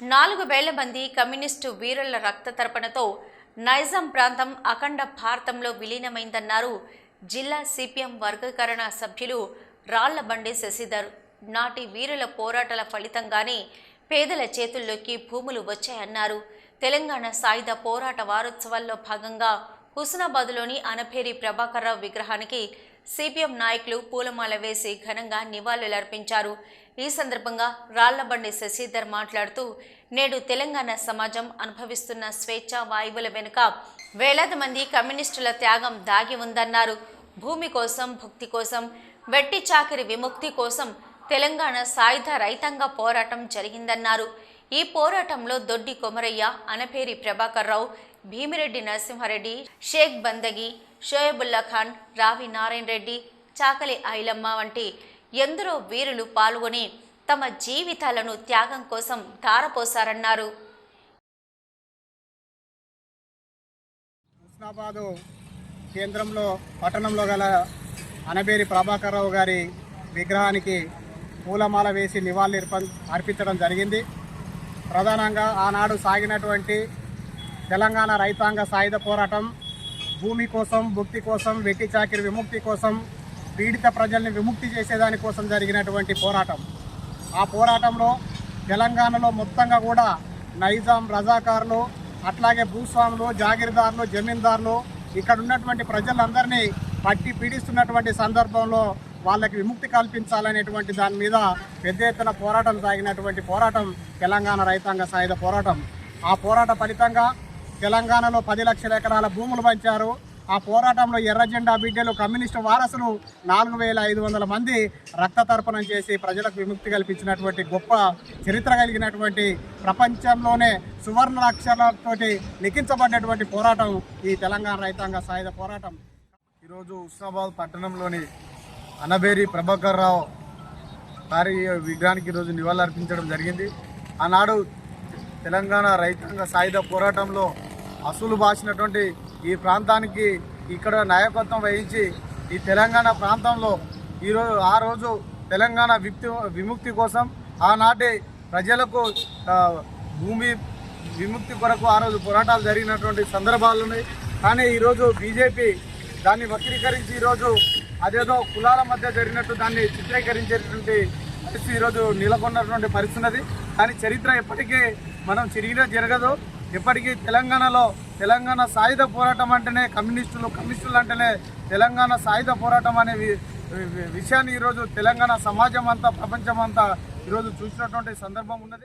నాలుగు వేల మంది కమ్యూనిస్టు వీరుల రక్త తర్పణతో నైజాం ప్రాంతం అఖండ భారతంలో విలీనమైందన్నారు జిల్లా సిపిఎం వర్గీకరణ సభ్యులు రాళ్ళబండి శశిధర్. నాటి వీరుల పోరాటాల ఫలితంగానే పేదల చేతుల్లోకి భూములు వచ్చాయన్నారు. తెలంగాణ సాయుధ పోరాట వారోత్సవాల్లో భాగంగా హుస్నాబాద్లోని అనపేరి ప్రభాకర్రావు విగ్రహానికి సిపిఎం నాయకులు పూలమాల వేసి ఘనంగా నివాళులర్పించారు. ఈ సందర్భంగా రాళ్ళబండి శశిధర్ మాట్లాడుతూ నేడు తెలంగాణ సమాజం అనుభవిస్తున్న స్వేచ్ఛ వాయువుల వెనుక వేలాది మంది కమ్యూనిస్టుల త్యాగం దాగి ఉందన్నారు. భూమి కోసం భుక్తి కోసం వెట్టి చాకిరి విముక్తి కోసం తెలంగాణ సాయుధ రైతాంగ పోరాటం జరిగిందన్నారు. ఈ పోరాటంలో దొడ్డి కొమరయ్య అనపేరి ప్రభాకర్ రావు భీమిరెడ్డి నరసింహారెడ్డి షేక్ బందగి షోయబుల్లా ఖాన్ రావి నారాయణ రెడ్డి చాకలి ఐలమ్మ వంటి ఎందరో వీరులు పాల్గొని తమ జీవితాలను త్యాగం కోసం ధారపోసారన్నారు హుస్నాబాదు కేంద్రంలో పట్టణంలో గల అనబేరి ప్రభాకర్రావు గారి విగ్రహానికి పూలమాల వేసి నివాళులు అర్పించడం జరిగింది. ప్రధానంగా ఆనాడు సాగినటువంటి తెలంగాణ రైతాంగ సాయుధ పోరాటం భూమి కోసం భుక్తి కోసం వెట్టి చాకిరి విముక్తి కోసం పీడిత ప్రజల్ని విముక్తి చేసేదానికోసం జరిగినటువంటి పోరాటం. ఆ పోరాటంలో తెలంగాణలో మొత్తంగా కూడా నైజాం రజాకారులు అట్లాగే భూస్వాములు జాగీర్దారులు జమీందారులు ఇక్కడ ఉన్నటువంటి ప్రజలందరినీ పట్టి పీడిస్తున్నటువంటి సందర్భంలో వాళ్ళకి విముక్తి కల్పించాలనేటువంటి దాని మీద పెద్ద ఎత్తున పోరాటం సాగినటువంటి పోరాటం తెలంగాణ రైతాంగ సాయుధ పోరాటం. ఆ పోరాట ఫలితంగా తెలంగాణలో పది లక్షల ఎకరాల భూములు పంచారు. ఆ పోరాటంలో ఎర్రజెండా బిడ్డలు కమ్యూనిస్టు వారసులు నాలుగు వేల ఐదు వందల మంది రక్త తర్పణం చేసి ప్రజలకు విముక్తి కల్పించినటువంటి గొప్ప చరిత్ర కలిగినటువంటి ప్రపంచంలోనే సువర్ణ అక్షరాలతోటి లిఖించబడ్డటువంటి పోరాటం ఈ తెలంగాణ రైతాంగ సాయుధ పోరాటం. ఈరోజు హుస్నాబాద్ పట్టణంలోని అనబేరి ప్రభాకర్ రావు గారి విగ్రహానికి ఈరోజు నివాళులర్పించడం జరిగింది. ఆనాడు తెలంగాణ రైతాంగ సాయుధ పోరాటంలో అసలు బాసినటువంటి ఈ ప్రాంతానికి ఇక్కడ నాయకత్వం వహించి ఈ తెలంగాణ ప్రాంతంలో ఈరోజు ఆ రోజు తెలంగాణ విముక్తి విముక్తి కోసం ఆనాటి ప్రజలకు భూమి విముక్తి కొరకు ఆ రోజు పోరాటాలు జరిగినటువంటి సందర్భాలు ఉన్నాయి. కానీ ఈరోజు బీజేపీ దాన్ని వక్రీకరించి ఈరోజు అదేదో కులాల మధ్య జరిగినట్టు దాన్ని చిత్రీకరించేటువంటి పరిస్థితి ఈరోజు నెలకొన్నటువంటి పరిస్థితున్నది కానీ చరిత్ర ఎప్పటికీ మనం చిరిగినా జరగదు. ఇప్పటికీ తెలంగాణలో తెలంగాణ సాయుధ పోరాటం అంటేనే కమ్యూనిస్టులు కమ్యూనిస్టులు అంటేనే తెలంగాణ సాయుధ పోరాటం అనే విషయాన్ని ఈరోజు తెలంగాణ సమాజం అంతా ప్రపంచం అంతా ఈరోజు చూసినటువంటి సందర్భం ఉన్నది.